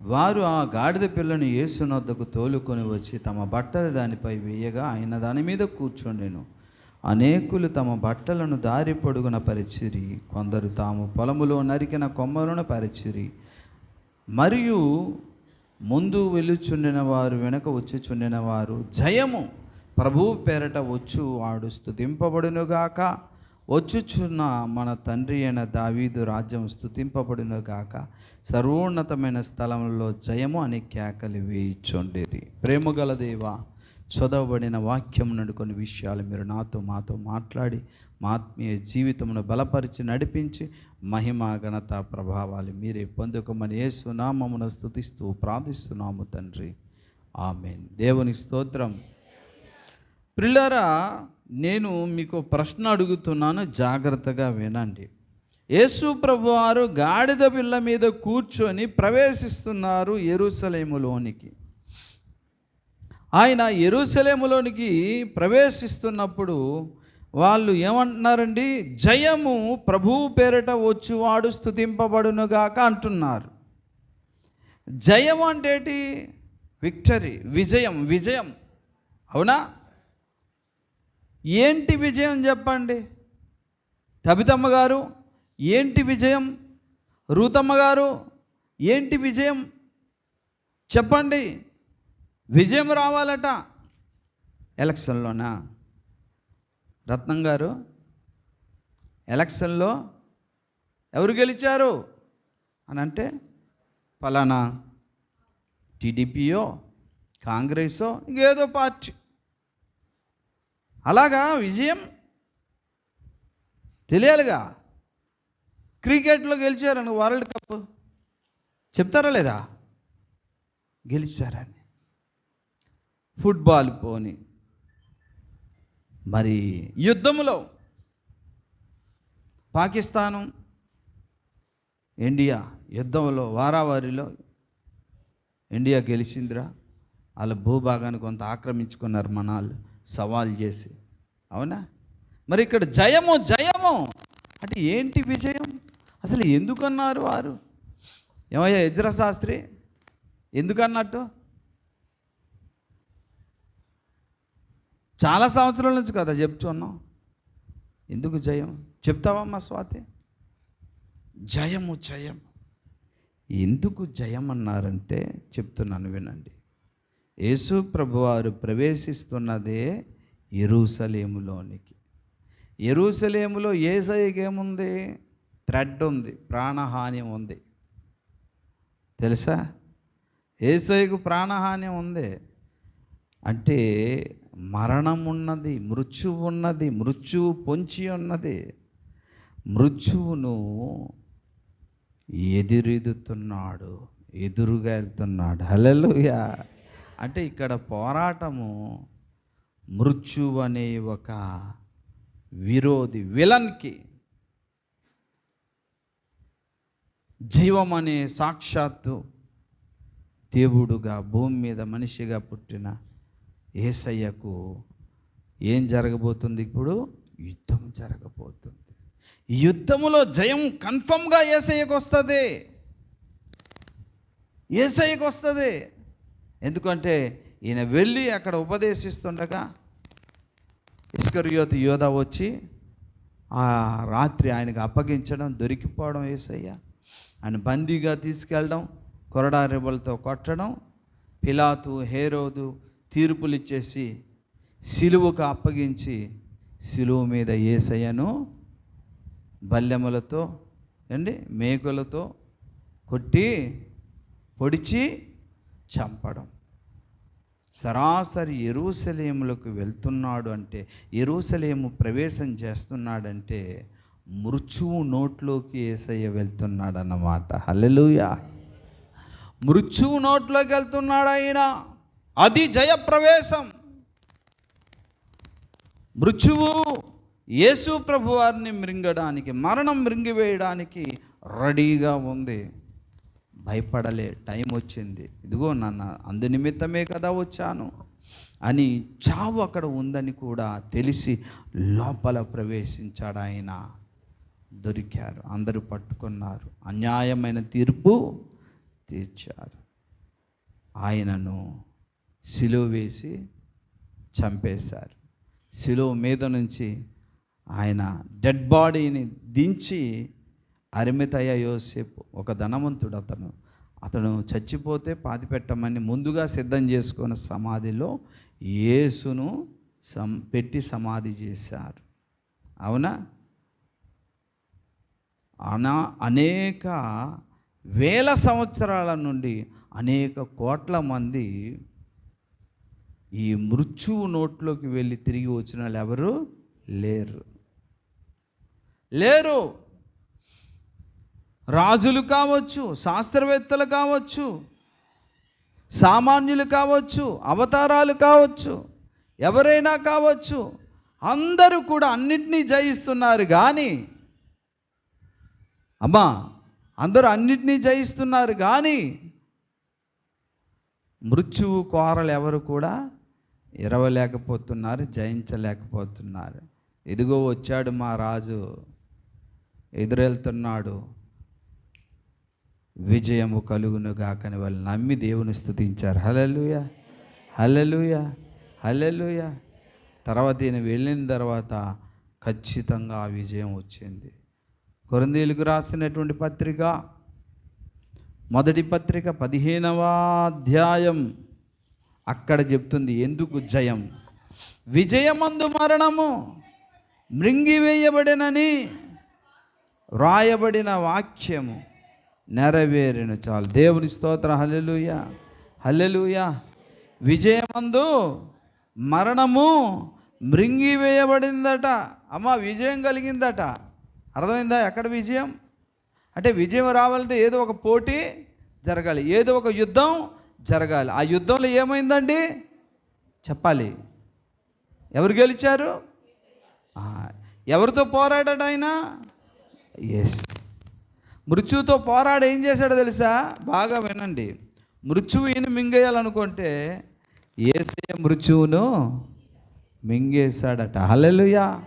వారు ఆ గాడిద పిల్లను యేసునొద్దకు తోలుకొని వచ్చి తమ బట్టలు దానిపై వేయగా ఆయన దాని మీద కూర్చుండెను. అనేకులు తమ బట్టలను దారి పొడుగున పరిచిరి కొందరు తాము పొలములో నరికిన కొమ్మలను పరిచిరి. మరియు ముందు వెళ్ళుచుండిన వారు వెనక వచ్చుచుండిన వారు జయము! ప్రభువు పేరట వచ్చు వాడు స్థుతింపబడునుగాక. వచ్చుచున్న మన తండ్రి అయిన దావీదు రాజ్యం స్థుతింపబడునుగాక సర్వోన్నతమైన స్థలంలో జయము అని కేకలు వేయిచుండేది ప్రేమగల దేవ చదవబడిన వాక్యం నుండి కొన్ని విషయాలు మీరు నాతో మాతో మాట్లాడి మా ఆత్మీయ జీవితమును బలపరిచి నడిపించి మహిమ ఘనత ప్రభావాలు మీరే పొందుకోమని యేసునామమున స్థుతిస్తూ ప్రార్థిస్తున్నాము తండ్రి. ఆమెన్. దేవుని స్తోత్రం. పిల్లరా నేను మీకు ప్రశ్న అడుగుతున్నాను జాగ్రత్తగా వినండి. యేసు ప్రభువారు గాడిద పిల్ల మీద కూర్చొని ప్రవేశిస్తున్నారు ఎరుసలేములోనికి. ఆయన ఎరుసలేములోనికి ప్రవేశిస్తున్నప్పుడు వాళ్ళు ఏమంటున్నారండి? జయము ప్రభువు పేరిట వచ్చువాడు స్థుతింపబడునుగాక అంటున్నారు. జయం అంటేటి విక్టరీ విజయం విజయం. అవునా? ఏంటి విజయం చెప్పండి? తబితమ్మ గారు ఏంటి విజయం? రూతమ్మ గారు ఏంటి విజయం? చెప్పండి. విజయం రావాలట. ఎలక్షన్లోనా? రత్నం గారు ఎలక్షన్లో ఎవరు గెలిచారు? అని అంటే ఫలానా టీడీపీయో కాంగ్రెసో ఇంకేదో పార్టీ. అలాగా విజయం తెలియాలిగా. క్రికెట్లో గెలిచారని వరల్డ్ కప్? చెప్తారా లేదా? గెలిచారని. ఫుట్బాల్ పోని. మరి యుద్ధంలో పాకిస్తాను ఇండియా యుద్ధంలో వారావారిలో ఇండియా గెలిచిందిరా. వాళ్ళ భూభాగాన్ని కొంత ఆక్రమించుకున్నారు మనాళ్ళు సవాల్ చేసి. అవునా? మరి ఇక్కడ జయము జయము అంటే ఏంటి విజయం? అసలు ఎందుకన్నారు వారు? ఏమయ్యా యజ్ర శాస్త్రి ఎందుకన్నట్టు? చాలా సంవత్సరాల నుంచి కదా చెప్తున్నాం. ఎందుకు జయం? చెప్తావమ్మా స్వాతి? జయము జయం ఎందుకు జయం అన్నారంటే చెప్తున్నాను వినండి. యేసు ప్రభువారు ప్రవేశిస్తున్నదే ఎరుసలేములోనికి ఎరుసలేములో ఏసైకి ఏముంది థ్రెడ్ ఉంది ప్రాణహాని ఉంది. తెలుసా? ఏసైకు ప్రాణహాని ఉంది. అంటే మరణం ఉన్నది మృత్యువు ఉన్నది మృత్యువు పొంచి ఉన్నది. మృత్యువును ఎదురెదుతున్నాడు ఎదురుగా వెళ్తున్నాడు హల్లెలూయా! అంటే ఇక్కడ పోరాటము మృత్యు అనే ఒక విరోధి విలన్కి జీవం అనే సాక్షాత్తు దేవుడుగా భూమి మీద మనిషిగా పుట్టిన ఏసయ్యకు ఏం జరగబోతుంది ఇప్పుడు? యుద్ధం జరగబోతుంది. యుద్ధములో జయం కన్ఫర్మ్గా ఏసయ్యకు వస్తుంది. ఏసయ్యకు వస్తుంది. ఎందుకంటే ఈయన వెళ్ళి అక్కడ ఉపదేశిస్తుండగా ఇస్కర్యోతి యోధ వచ్చి ఆ రాత్రి ఆయనకు అప్పగించడం దొరికిపోవడం ఏసయ్య. ఆయన బందీగా తీసుకెళ్ళడం కొరడా రెబ్బలతో కొట్టడం పిలాతు హేరోదు తీర్పులు ఇచ్చేసి సిలువకు అప్పగించి సిలువ మీద ఏసయ్యను బల్లెములతో అండి మేకులతో కొట్టి పొడిచి చంపడం. సరాసరి ఎరుసలేములకు వెళ్తున్నాడు అంటే ఎరుసలేము ప్రవేశం చేస్తున్నాడంటే మృత్యువు నోట్లోకి ఏసయ్య వెళ్తున్నాడన్నమాట. హల్లెలూయా. మృత్యువు నోట్లోకి వెళ్తున్నాడు ఆయన. అది జయప్రవేశం మృత్యువు యేసు ప్రభు వారిని మృంగడానికి మరణం మృంగివేయడానికి రెడీగా ఉంది. భయపడలే టైం వచ్చింది. ఇదిగో నాన్న అందు నిమిత్తమే కదా వచ్చాను అని చావు అక్కడ ఉందని కూడా తెలిసి లోపల ప్రవేశించాడు ఆయన. దొరికారు అందరూ పట్టుకున్నారు. అన్యాయమైన తీర్పు తీర్చారు. ఆయనను సిలువ వేసి చంపేశారు. సిలువ మీద నుంచి ఆయన డెడ్ బాడీని దించి అరిమితయ్య యోసేపు ఒక ధనవంతుడు అతను. అతను చచ్చిపోతే పాతి పెట్టమని ముందుగా సిద్ధం చేసుకున్న సమాధిలో యేసును సం పెట్టి సమాధి చేశారు. అవునా? అనా అనేక వేల సంవత్సరాల నుండి అనేక కోట్ల మంది ఈ మృత్యువు నోట్లోకి వెళ్ళి తిరిగి వచ్చిన వాళ్ళు ఎవరు? లేరు. లేరు. రాజులు కావచ్చు శాస్త్రవేత్తలు కావచ్చు సామాన్యులు కావచ్చు అవతారాలు కావచ్చు ఎవరైనా కావచ్చు అందరూ కూడా అన్నిటినీ జయిస్తున్నారు కానీ అమ్మా అందరూ అన్నిటినీ జయిస్తున్నారు కానీ మృత్యువు కోరలు ఎవరు కూడా ఇరవలేకపోతున్నారు జయించలేకపోతున్నారు. ఇదిగో వచ్చాడు మా రాజు ఎదురెళ్తున్నాడు. విజయము కలుగును గాకని వాళ్ళు నమ్మి దేవుని స్థుతించారు. హలలుయ హలలుయ హలలుయ తర్వాత ఈయన వెళ్ళిన తర్వాత ఖచ్చితంగా ఆ విజయం వచ్చింది. కొరందీలకు రాసినటువంటి పత్రిక మొదటి పత్రిక పదిహేనవ అధ్యాయం. అక్కడ చెప్తుంది ఎందుకు జయం? విజయమందు మరణము మృంగివేయబడినని వ్రాయబడిన వాక్యము. నెరవేరిన చాలు. దేవుని స్తోత్ర. హల్లెలూయ. హల్లెలూయ. విజయమందు మరణము మృంగివేయబడిందట. అమ్మ విజయం కలిగిందట. అర్థమైందా? ఎక్కడ విజయం? అంటే విజయం రావాలంటే ఏదో ఒక పోటీ జరగాలి. ఏదో ఒక యుద్ధం జరగాలి. ఆ యుద్ధంలో ఏమైందండి? చెప్పాలి. ఎవరు గెలిచారు? ఎవరితో పోరాడాడు ఆయన? ఎస్. మృత్యువుతో పోరాడు ఏం చేశాడో తెలుసా? బాగా వినండి. మృత్యువు ఈయన మింగేయాలనుకుంటే ఏసే మృత్యువును మింగేశాడట. హలెలుయా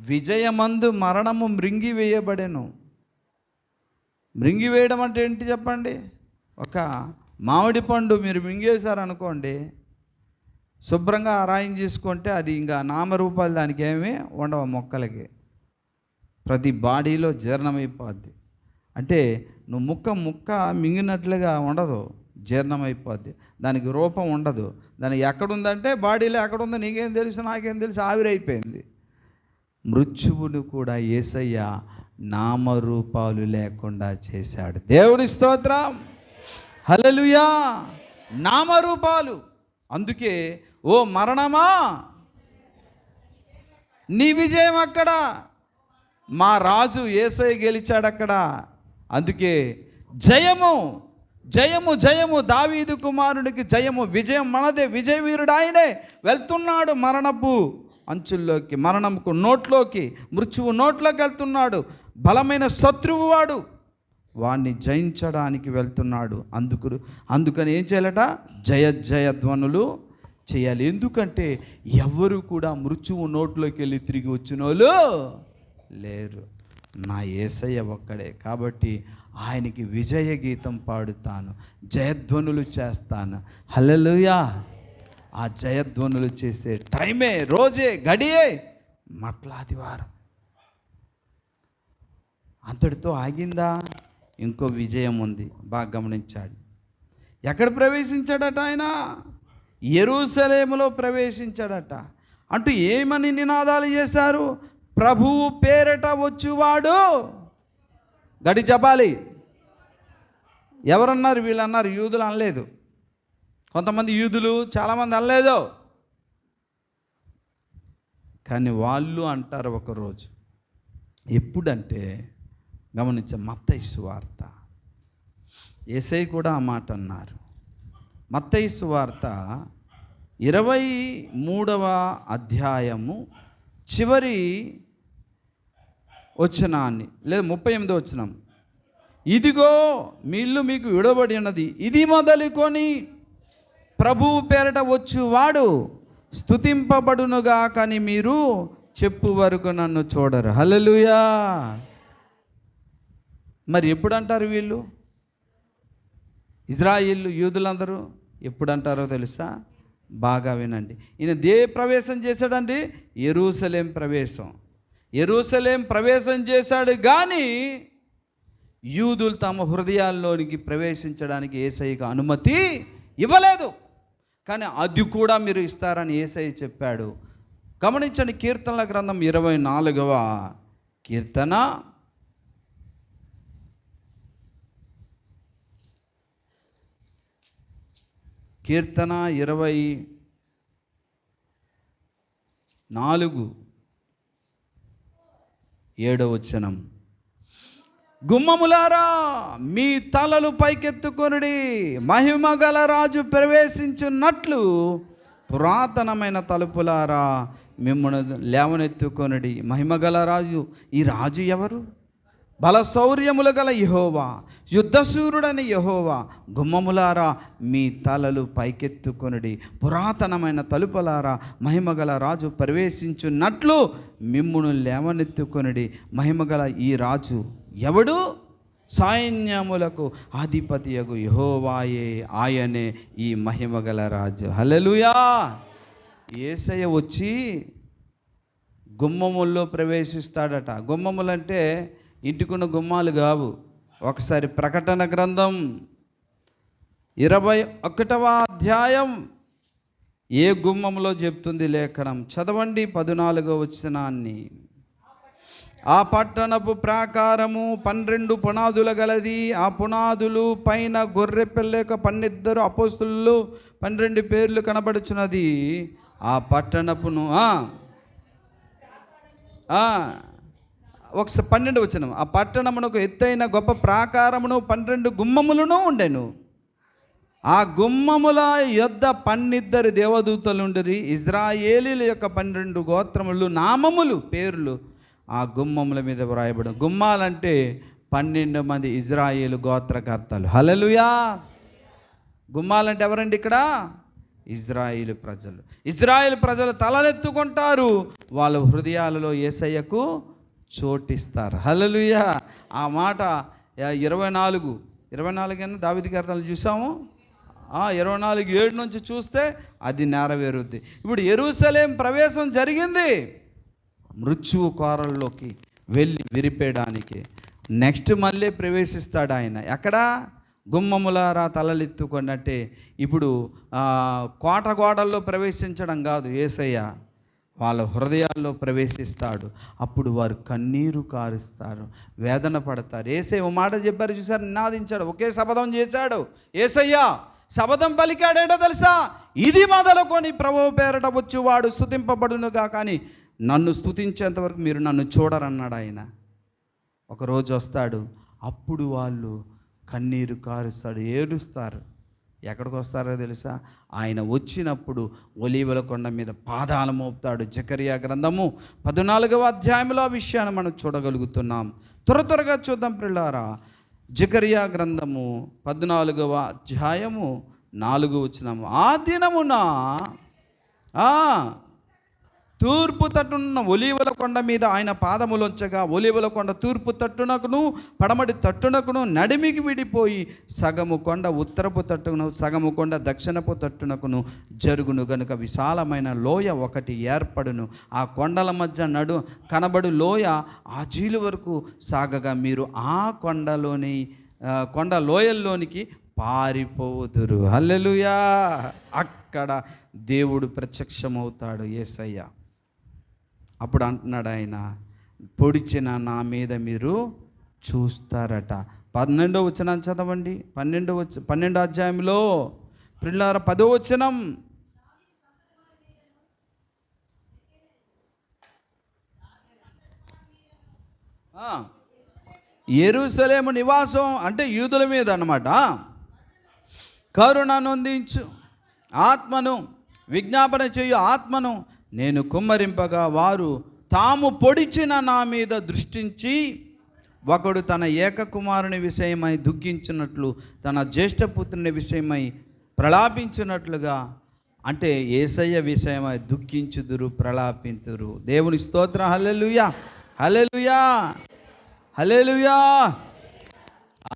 విజయమందు మరణము మృంగివేయబడెను మృంగివేయడం అంటే ఏంటి చెప్పండి? ఒక మామిడి పండు మీరు మింగేశారనుకోండి శుభ్రంగా ఆరాయం చేసుకుంటే అది ఇంకా నామరూపాలు దానికి ఏమీ ఉండవు మొక్కలకి. ప్రతి బాడీలో జీర్ణమైపోద్ది అంటే నువ్వు ముక్క ముక్క మింగినట్లుగా ఉండదు జీర్ణమైపోద్ది దానికి రూపం ఉండదు. దానికి ఎక్కడుందంటే బాడీలో ఎక్కడుందో నీకేం తెలుసు నాకేం తెలుసు ఆవిరైపోయింది. మృత్యువును కూడా ఏసయ్య నామరూపాలు లేకుండా చేశాడు. దేవుడి స్తోత్రం. హలలుయా నామరూపాలు. అందుకే ఓ మరణమా? నీ విజయం అక్కడ. మా రాజు ఏసై గెలిచాడు అక్కడ అందుకే జయము జయము జయము. దావీదు కుమారుడికి జయము విజయం మనదే. విజయవీరుడు ఆయనే వెళ్తున్నాడు మరణపు అంచుల్లోకి మరణంకు నోట్లోకి మృత్యువు నోట్లోకి వెళ్తున్నాడు. బలమైన శత్రువు వాడు. వాణ్ణి జయించడానికి వెళ్తున్నాడు. అందుకు అందుకని ఏం చేయాలట? జయ జయ ధ్వనులు చేయాలి. ఎందుకంటే ఎవరు కూడా మృత్యువు నోట్లోకి వెళ్ళి తిరిగి వచ్చిన వాళ్ళు లేరు. నా ఏసయ్య ఒక్కడే. కాబట్టి ఆయనకి విజయ గీతం పాడుతాను. జయధ్వనులు చేస్తాను. హలలుయా ఆ జయధ్వనులు చేసే టైమే రోజే గడియే మట్లాదివారం. అంతటితో ఆగిందా? ఇంకో విజయం ఉంది. బాగా గమనించాడు ఎక్కడ ప్రవేశించాడట ఆయన? ఎరుసలేములో ప్రవేశించాడట. అంటూ ఏమని నినాదాలు చేశారు? ప్రభువు పేరట వచ్చువాడు. గడి చెప్పాలి. ఎవరన్నారు వీళ్ళు అన్నారు యూదులు అనలేదు. కొంతమంది యూదులు చాలామంది అనలేదు. కానీ వాళ్ళు అంటారు ఒకరోజు ఎప్పుడంటే గమనించే మత్తైసు వార్త. ఏసై కూడా ఆ మాట అన్నారు. మత్తైసు వార్త ఇరవై మూడవ అధ్యాయము చివరి వచనాన్ని. లేదా ముప్పై ఎనిమిదో వచ్చినాం ఇదిగో మీ ఇల్లు మీకు విడబడి ఉన్నది. ఇది మొదలుకొని ప్రభువు పేరట వచ్చువాడు స్థుతింపబడునుగా కానీ మీరు చెప్పు వరకు నన్ను చూడరు. హలలుయా మరి ఎప్పుడు అంటారు వీళ్ళు? ఇజ్రాయిల్ యూదులందరూ ఎప్పుడు అంటారో తెలుసా? బాగా వినండి. ఈయన దే ప్రవేశం చేశాడండి? ఎరూసలేం ప్రవేశం. ఎరుసలేం ప్రవేశం చేశాడు కానీ యూదులు తమ హృదయాల్లోనికి ప్రవేశించడానికి ఏసైకి అనుమతి ఇవ్వలేదు. కానీ అది కూడా మీరు ఇస్తారని ఏసై చెప్పాడు. గమనించండి కీర్తనల గ్రంథం ఇరవై నాలుగవ కీర్తన. కీర్తన ఇరవై నాలుగు. ఏడవచనం గుమ్మములారా మీ తలలు పైకెత్తుకొనుడి. మహిమ గల రాజు ప్రవేశించున్నట్లు పురాతనమైన తలుపులారా మిమ్మల్ని లేవనెత్తుకొనుడి. మహిమ గల రాజు ఈ రాజు ఎవరు? బలశౌర్యములు గల యహోవా యుద్ధశూరుడని యహోవా గుమ్మములారా మీ తలలు పైకెత్తుకొనుడి. పురాతనమైన తలుపులారా మహిమగల రాజు ప్రవేశించున్నట్లు మిమ్మును లేవనెత్తుకొనుడి. మహిమగల ఈ రాజు ఎవడు? సైన్యములకు అధిపతియగు యహోవాయే ఆయనే ఈ మహిమగల రాజు. హలలుయా ఏసయ్య వచ్చి గుమ్మముల్లో ప్రవేశిస్తాడట. గుమ్మములంటే ఇంటికున్న గుమ్మాలు కావు. ఒకసారి ప్రకటన గ్రంథం ఇరవై ఒకటవ అధ్యాయం. ఏ గుమ్మంలో చెప్తుంది లేఖనం? చదవండి పద్నాలుగో వచనాన్ని. ఆ పట్టణపు ప్రాకారము పన్నెండు పునాదుల గలది. ఆ పునాదులు పైన గొర్రె పిల్లక పన్నిద్దరు అపోస్తులు పన్నెండు పేర్లు కనబడుచున్నది. ఆ పట్టణపును ఆ, ఒకసారి పన్నెండు వచ్చిన ఆ పట్టణమునకు ఎత్తైన గొప్ప ప్రాకారమును పన్నెండు గుమ్మములను ఉండెను. ఆ గుమ్మముల యొద్ద పన్నిద్దరు దేవదూతలుండరి. ఇజ్రాయేలీల యొక్క పన్నెండు గోత్రములు నామములు పేర్లు ఆ గుమ్మముల మీద వ్రాయబడి గుమ్మాలంటే పన్నెండు మంది ఇజ్రాయేలు గోత్రకర్తలు. హలలుయా గుమ్మాలంటే ఎవరండి ఇక్కడ? ఇజ్రాయిల్ ప్రజలు. ఇజ్రాయిల్ ప్రజలు తలనెత్తుకుంటారు. వాళ్ళ హృదయాలలో ఏసయ్యకు చోటిస్తారు. హలలుయా ఆ మాట ఇరవై నాలుగు ఇరవై నాలుగు అన్న దావిది కర్తలు చూసాము? ఇరవై నాలుగు ఏడు నుంచి చూస్తే అది నెరవేరుద్ది. ఇప్పుడు ఎరుసలేం ప్రవేశం జరిగింది. మృత్యువు కోరల్లోకి వెళ్ళి విరిపేయడానికి. నెక్స్ట్ మళ్ళీ ప్రవేశిస్తాడు ఆయన. ఎక్కడ? గుమ్మములారా తలలెత్తుకున్నట్టే. ఇప్పుడు కోట గోడల్లో ప్రవేశించడం కాదు ఏసయ్య. వాళ్ళ హృదయాల్లో ప్రవేశిస్తాడు. అప్పుడు వారు కన్నీరు కారుస్తారు. వేదన పడతారు. ఏసై ఓ మాట చెప్పారు చూసారు? నినాదించాడు. ఒకే శపథం చేశాడు. ఏసయ్యా శపథం పలికాడేటో తెలుసా? ఇది మొదలుకొని ప్రభు పేరట వచ్చువాడు స్థుతింపబడునుగా కానీ నన్ను స్థుతించేంతవరకు మీరు నన్ను చూడరన్నాడు ఆయన. ఒకరోజు వస్తాడు. అప్పుడు వాళ్ళు కన్నీరు కారుస్తాడు ఏడుస్తారు. ఎక్కడికి వస్తారో తెలుసా? ఆయన వచ్చినప్పుడు ఒలీవల కొండ మీద పాదాలు మోపుతాడు. జకరియా గ్రంథము పద్నాలుగవ అధ్యాయంలో ఆ విషయాన్ని మనం చూడగలుగుతున్నాం. త్వర త్వరగా చూద్దాం పిల్లారా జకరియా గ్రంథము పద్నాలుగవ అధ్యాయము నాలుగు వచ్చినాము ఆ దినమున తూర్పు తట్టున ఒలీవల కొండ మీద ఆయన పాదములొంచగా ఒలీవల కొండ తూర్పు తట్టునకును పడమటి తట్టునకును నడిమికి విడిపోయి సగము కొండ ఉత్తరపు తట్టును సగము కొండ దక్షిణపు తట్టునకును జరుగును గనుక విశాలమైన లోయ ఒకటి ఏర్పడును. ఆ కొండల మధ్య నడు కనబడు లోయ ఆ జీలు వరకు సాగగా మీరు ఆ కొండలోని కొండ లోయల్లోనికి పారిపోదురు హల్లెలూయా! అక్కడ దేవుడు ప్రత్యక్షమవుతాడు. యేసయ్య అప్పుడు అంటున్నాడు ఆయన పొడిచిన నా మీద మీరు చూస్తారట. పన్నెండో వచనం చదవండి. పన్నెండో వచ్చ పన్నెండో అధ్యాయంలో పిల్లార పదో వచనం. ఎరుసలేము నివాసం అంటే యూదుల మీద అన్నమాట. కరుణను అందించు ఆత్మను విజ్ఞాపన చేయు ఆత్మను నేను కుమ్మరింపగా వారు తాము పొడిచిన నా మీద దృష్టించి ఒకడు తన ఏకకుమారుని విషయమై దుఃఖించినట్లు తన జ్యేష్ఠపుత్రుని విషయమై ప్రలాపించినట్లుగా అంటే ఏసయ్య విషయమై దుఃఖించుదురు ప్రలాపింతురు. దేవుని స్తోత్రం. హల్లెలూయా. హల్లెలూయా. హల్లెలూయా.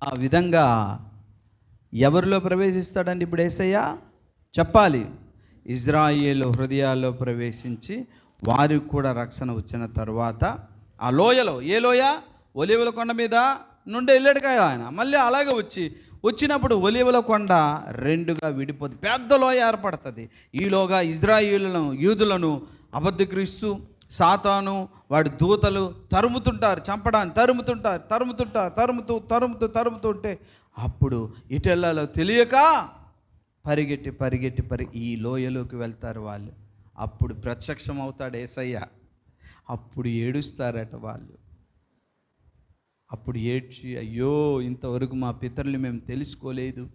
ఆ విధంగా ఎవరిలో ప్రవేశిస్తాడండి ఇప్పుడు ఏసయ్య? చెప్పాలి. ఇజ్రాయేల్ హృదయాల్లో ప్రవేశించి వారికి కూడా రక్షణ వచ్చిన తర్వాత ఆ లోయలో ఏ లోయ? ఒలివల కొండ మీద నుండి వెళ్ళాడు కదా ఆయన. మళ్ళీ అలాగే వచ్చి వచ్చినప్పుడు ఒలివల కొండ రెండుగా విడిపోతుంది పెద్ద లోయ ఏర్పడుతుంది. ఈలోగా ఇజ్రాయిలను యూదులను అబద్ధక్రీస్తు సాతాను వాడి దూతలు తరుముతుంటారు చంపడానికి తరుముతుంటారు తరుముతుంటారు తరుముతూ తరుముతూ తరుముతుంటే అప్పుడు ఇటెల్లాలో తెలియక పరిగెట్టి పరిగెట్టి పరి ఈ లోయలోకి వెళ్తారు వాళ్ళు. అప్పుడు ప్రత్యక్షం అవుతాడు ఏసయ్య. అప్పుడు ఏడుస్తారట వాళ్ళు. అప్పుడు ఏడ్చి అయ్యో ఇంతవరకు మా పితరులు మేము తెలుసుకోలేదు.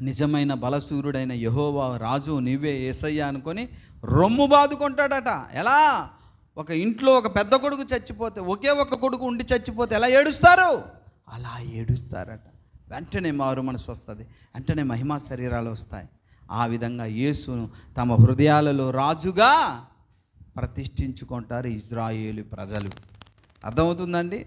నిజమైన బలసూరుడైన యహోవా రాజు నీవే ఏసయ్య అనుకొని రొమ్ము బాదుకుంటాడట. ఎలా? ఒక ఇంట్లో ఒక పెద్ద కొడుకు చచ్చిపోతే ఒకే ఒక కొడుకు ఉండి చచ్చిపోతే ఎలా ఏడుస్తారు? అలా ఏడుస్తారట. వెంటనే మారు మనసు వస్తుంది. వెంటనే మహిమా శరీరాలు వస్తాయి. ఆ విధంగా యేసును తమ హృదయాలలో రాజుగా ప్రతిష్ఠించుకుంటారు ఇజ్రాయేలు ప్రజలు. అర్థమవుతుందండి?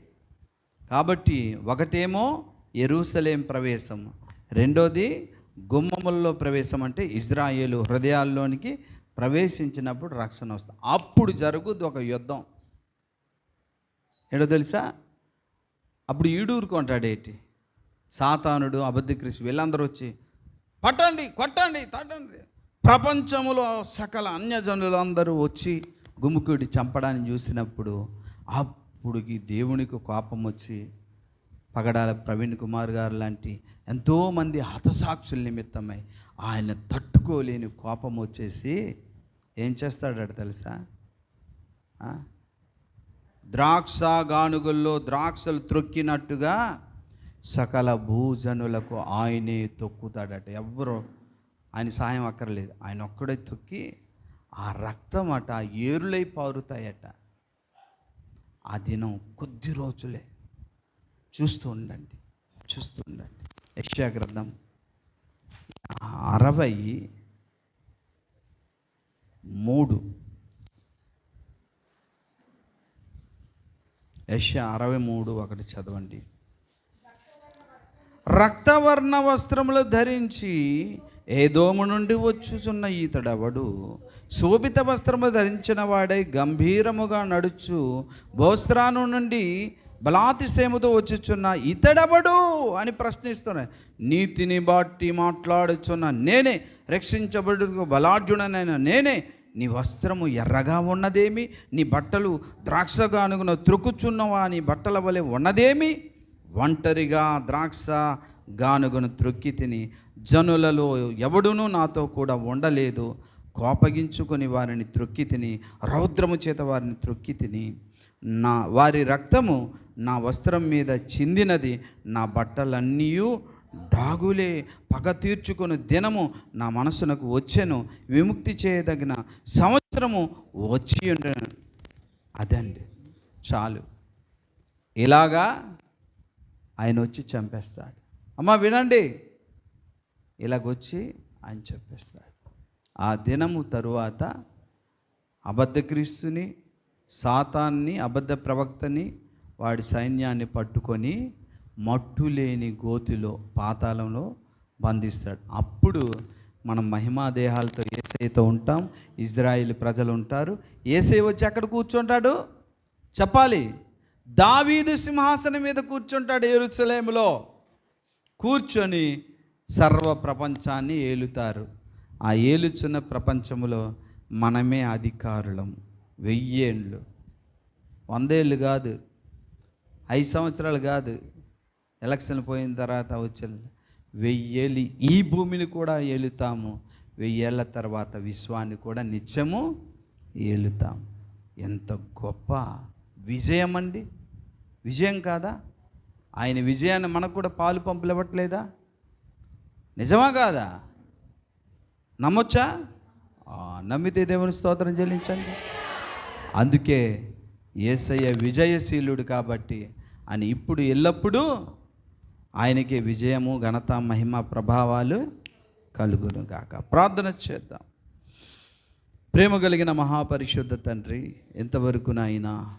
కాబట్టి ఒకటేమో ఎరూసలేం ప్రవేశం. రెండోది గుమ్మముల్లో ప్రవేశం అంటే ఇజ్రాయేలు హృదయాల్లోనికి ప్రవేశించినప్పుడు రక్షణ వస్తుంది అప్పుడు జరుగుద్ది ఒక యుద్ధం. ఏడో తెలుసా? అప్పుడు ఈడూరుకుంటాడేటి సాతానుడు అబద్ధికృషి వీళ్ళందరూ వచ్చి పట్టండి కొట్టండి తట్టండి ప్రపంచంలో సకల అన్యజనులందరూ వచ్చి గుమ్ముకుడి చంపడానికి చూసినప్పుడు అప్పుడుకి దేవునికి కోపం వచ్చి పగడాల ప్రవీణ్ కుమార్ గారు లాంటి ఎంతోమంది హతసాక్షుల నిమిత్తమై ఆయన తట్టుకోలేని కోపం వచ్చేసి ఏం చేస్తాడట తెలుసా? ద్రాక్ష గానుగుల్లో ద్రాక్షలు త్రొక్కినట్టుగా సకల భూజనులకు ఆయనే తొక్కుతాడట. ఎవ్వరు ఆయన సాయం అక్కర్లేదు. ఆయన ఒక్కడే తొక్కి ఆ రక్తం అట ఏరులై పారుతాయట. ఆ దినం కొద్ది రోజులే చూస్తూ ఉండండి చూస్తూ ఉండండి. యశ్యా అరవై మూడు. యశ అరవై మూడు ఒకటి చదవండి. రక్తవర్ణ వస్త్రములు ధరించి ఏదోము నుండి వచ్చుచున్న ఈతడవడు. శోభిత వస్త్రము ధరించిన వాడై గంభీరముగా నడుచు బోస్త్రాను నుండి బలాతిసేముతో వచ్చుచున్న ఇతడవడు అని ప్రశ్నిస్తున్నాయి నీతిని బట్టి మాట్లాడుచున్న నేనే రక్షించబడు బలాఢ్యుడనైన నేనే నీ వస్త్రము ఎర్రగా ఉన్నదేమి? నీ బట్టలు ద్రాక్షగానుగున త్రొక్కుచున్నవా నీ బట్టల వలె ఉన్నదేమి? ఒంటరిగా ద్రాక్ష గానుగను త్రొక్కి తిని జనులలో ఎవడునూ నాతో కూడా ఉండలేదు. కోపగించుకొని వారిని త్రొక్కి తిని రౌద్రము చేత వారిని త్రొక్కి తిని నా వారి రక్తము నా వస్త్రం మీద చిందినది నా బట్టలన్నీ డాగులే. పగ తీర్చుకొని దినము నా మనసునకు వచ్చెను విముక్తి చేయదగిన సంవత్సరము వచ్చి ఉండను. అదండి. చాలు. ఇలాగా ఆయన వచ్చి చంపేస్తాడు. అమ్మ వినండి. ఇలాగొచ్చి ఆయన చంపేస్తాడు. ఆ దినము తరువాత అబద్ధక్రీస్తుని సాతాన్ని అబద్ధ ప్రవక్తని వాడి సైన్యాన్ని పట్టుకొని మట్టు లేని గోతిలో పాతాళంలో బంధిస్తాడు. అప్పుడు మనం మహిమా దేహాలతో ఏసైతో ఉంటాం ఇజ్రాయిల్ ప్రజలు ఉంటారు. ఏసై వచ్చి అక్కడ కూర్చుంటాడు. చెప్పాలి. దావీదు సింహాసనం మీద కూర్చుంటాడు ఎరుసలేములో. కూర్చొని సర్వ ప్రపంచాన్ని ఏలుతారు. ఆ ఏలుచున్న ప్రపంచంలో మనమే అధికారులం. వెయ్యేళ్ళు వందేళ్ళు కాదు. ఐదు సంవత్సరాలు కాదు. ఎలక్షన్ పోయిన తర్వాత వచ్చిన వెయ్యేళ్ళు ఈ భూమిని కూడా ఏలుతాము. వెయ్యేళ్ళ తర్వాత విశ్వాన్ని కూడా నిత్యము ఏలుతాం. ఎంత గొప్ప విజయం అండి విజయం కాదా? ఆయన విజయాన్ని మనకు కూడా పాలు పంపులు ఇవ్వట్లేదా నిజమా కాదా? నమ్మొచ్చా? నమ్మితే దేవుని స్తోత్రం చెల్లించండి. అందుకే ఏసయ్య విజయశీలుడు కాబట్టి అని ఇప్పుడు ఎల్లప్పుడూ ఆయనకి విజయము ఘనత మహిమ ప్రభావాలు కలుగును గాక. ప్రార్థన చేద్దాం. ప్రేమ కలిగిన మహాపరిశుద్ధ తండ్రి ఎంతవరకు నాయనా